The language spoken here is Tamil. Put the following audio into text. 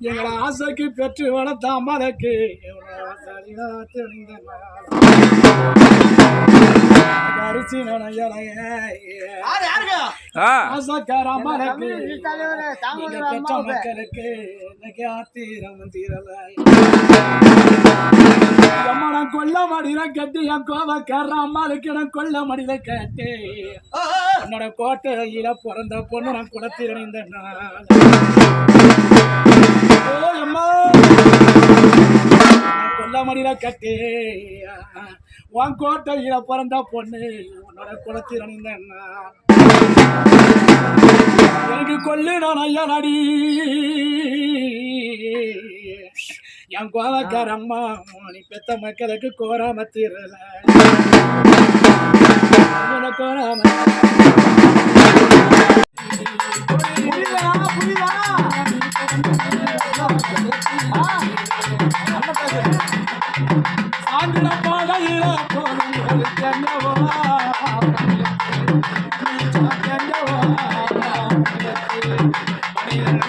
எங்களை ஆசைக்கு பெற்று வளர்த்த அம்மாளுக்கு அரிசி யாரு யாருங்க? ஆ. ஆசைக்கார அம்மாளுக்கு நீ தலைவரே, தாங்க நீங்க ஒரு பெற்ற அம்மாவுக்கு. மக்களுக்கு இன்னைக்கு ஆத்திரம் தீரலை. அம்மாடம் கொல்ல மடியில கட்டி என் கோவக்கார அம்மாளுக்கு நான் கொல்ல மடியில கட்டி. உன்னோட கோட்டையில பிறந்த பொண்ணு நான் குடத்திருந்த நாள் கட்டி உன் கோட்டையில பிறந்த பொண்ணு உன்னோட குளத்தில் நாள் எனக்கு கொல்லினான் ஐயா நடி என் கோவக்கார அம்மா நீ பெத்த மக்களுக்கு கோராம தீரல. கோராம. புரியுதா, புரியுதா? ஆ, என்ன பேசுற? ஆந்திர பாதையில போனவங்களுக்கு என்னவோ என்னவோ மனிதன்